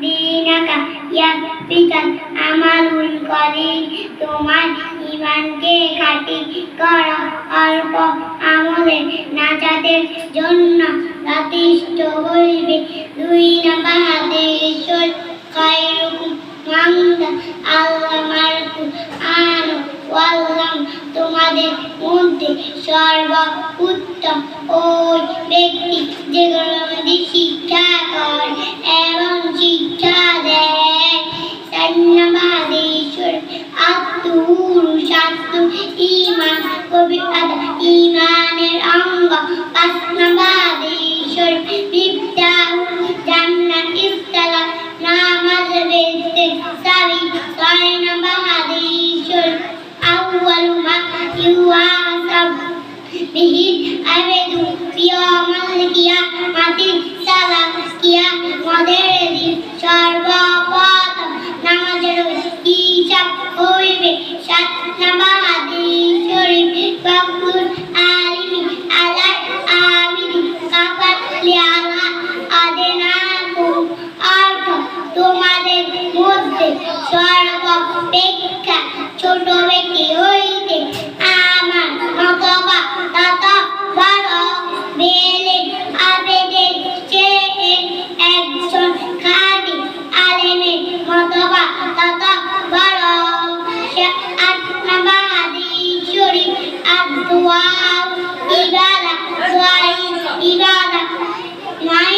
দীনাকা কলিল তোমার ঈমানকে খাঁটি করো অল্প আমলে জন্য যথেষ্ট হইবে। দুই নাম্বার হাদিস খায়রুকুম মান্দা আল্লাহ মারকু ওয়াল্লাম তোমাদের মধ্যে সর্ব উত্তম ওই ব্যক্তি যেগুলো হয় এবং শিক্ষা দেয় সন্ন্যবাদেশ্বর আত্মুর স্বাস্থ্য ইমান পবিত্র ইমানের অঙ্গ পাসনাবাদেশ্বর বিদ্যা জান্নাত ইফতালা নামাজ বেস্তে সারি সন্ন্যবাদেশ্বর আউয়াল মা ইউহাসাব বিহি আবেদু প্রিয় মালিকিয়া মাতিন হইবে। সাত নাম্বার দোয়াই ইবাদা নয় নাম্বার